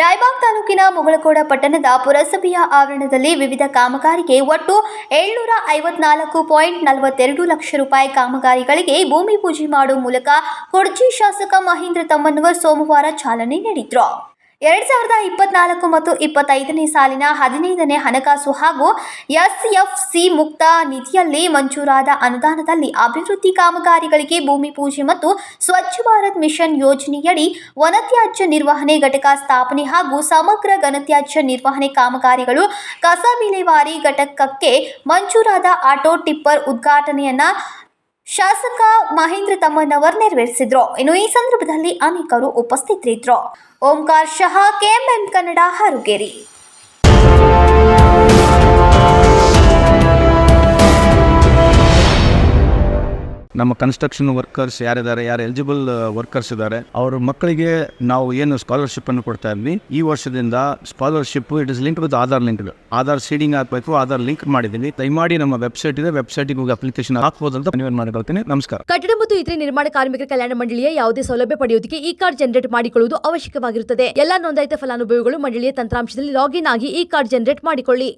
ರಾಯಬಾಗ್ ತಾಲೂಕಿನ ಮುಗಳಕೋಡ ಪಟ್ಟಣದ ಪುರಸಭೆಯ ಆವರಣದಲ್ಲಿ ವಿವಿಧ ಕಾಮಗಾರಿಗೆ ಒಟ್ಟು ಏಳ್ನೂರ ಐವತ್ನಾಲ್ಕು ಪಾಯಿಂಟ್ ನಲವತ್ತೆರಡು ಲಕ್ಷ ರೂಪಾಯಿ ಕಾಮಗಾರಿಗಳಿಗೆ ಭೂಮಿ ಪೂಜೆ ಮಾಡುವ ಮೂಲಕ ಕೊಡಚಿ ಶಾಸಕ ಮಹೇಂದ್ರ ತಮ್ಮನ್ನವರ್ ಸೋಮವಾರ ಚಾಲನೆ ನೀಡಿದ್ರು. ಎರಡ್ ಸಾವಿರದ ಇಪ್ಪತ್ನಾಲ್ಕು ಮತ್ತು ಇಪ್ಪತ್ತೈದನೇ ಸಾಲಿನ ಹದಿನೈದನೇ ಹಣಕಾಸು ಹಾಗೂ ಎಸ್ಎಫ್ಸಿ ಮುಕ್ತ ನಿಧಿಯಲ್ಲಿ ಮಂಜೂರಾದ ಅನುದಾನದಲ್ಲಿ ಅಭಿವೃದ್ಧಿ ಕಾಮಗಾರಿಗಳಿಗೆ ಭೂಮಿ ಪೂಜೆ ಮತ್ತು ಸ್ವಚ್ಛ ಭಾರತ್ ಮಿಷನ್ ಯೋಜನೆಯಡಿ ವನತ್ಯಾಜ್ಯ ನಿರ್ವಹಣೆ ಘಟಕ ಸ್ಥಾಪನೆ ಹಾಗೂ ಸಮಗ್ರ ಘನತ್ಯಾಜ್ಯ ನಿರ್ವಹಣೆ ಕಾಮಗಾರಿಗಳು ಕಸ ವಿಲೇವಾರಿ ಘಟಕಕ್ಕೆ ಮಂಜೂರಾದ ಆಟೋ ಟಿಪ್ಪರ್ ಉದ್ಘಾಟನೆಯನ್ನ ಶಾಸಕ ಮಹೇಂದ್ರ ತಮ್ಮನವರ್ ನೆರವೇರಿಸಿದ್ರು. ಇನ್ನು ಈ ಸಂದರ್ಭದಲ್ಲಿ ಅನೇಕರು ಉಪಸ್ಥಿತರಿದ್ದರು. ಓಂಕಾರ್ ಶಹಾ ಕೆಎಂಎಂ ಕನ್ನಡ ಹಾರುಗೇರಿ. ನಮ್ಮ ಕನ್ಸ್ಟ್ರಕ್ಷನ್ ವರ್ಕರ್ಸ್ ಯಾರಿದ್ದಾರೆ, ಯಾರು ಎಲಿಜಿಬಲ್ ವರ್ಕರ್ಸ್ ಇದ್ದಾರೆ, ಅವ್ರ ಮಕ್ಕಳಿಗೆ ನಾವು ಏನು ಸ್ಕಾಲರ್ಶಿಪ್ ಅನ್ನು ಕೊಡ್ತಾ ಇದ್ವಿ. ಈ ವರ್ಷದಿಂದ scholarship it is link with Aadhaar link Aadhaar seeding ಹಾಕಬೇಕು ಆಧಾರ್ ಲಿಂಕ್ ಮಾಡಿದ್ದೀನಿ ದಯಮಾಡಿ ನಮ್ಮ ವೆಬ್ಸೈಟ್ ಇದೆ ವೆಬ್ಸೈಟ್ಗೆ ಹೋಗಿ ಅಪ್ಲಿಕೇಶನ್ ಹಾಕಬಹುದು ಅಂತ ಮನವಿ ಮಾಡ್ಕೊಳ್ತೀನಿ. ನಮಸ್ಕಾರ. ಕಟ್ಟಡ ಮತ್ತು ಇತರೆ ನಿರ್ಮಾಣ ಕಾರ್ಮಿಕರ ಕಲ್ಯಾಣ ಮಂಡಳಿಯ ಯಾವುದೇ ಸೌಲಭ್ಯ ಪಡೆಯುವುದಕ್ಕೆ ಈ ಕಾರ್ಡ್ ಜನರೇಟ್ ಮಾಡಿಕೊಳ್ಳುವುದು ಅವಶ್ಯಕವಾಗಿರುತ್ತದೆ. ಎಲ್ಲಾ ನೋಂದಾಯಿತ ಫಲಾನುಭವಿಗಳು ಮಂಡಳಿಯ ತಂತ್ರಾಂಶದಲ್ಲಿ ಲಾಗಿನ್ ಆಗಿ ಈ ಕಾರ್ಡ್ ಜನರೇಟ್ ಮಾಡಿಕೊಳ್ಳಿ.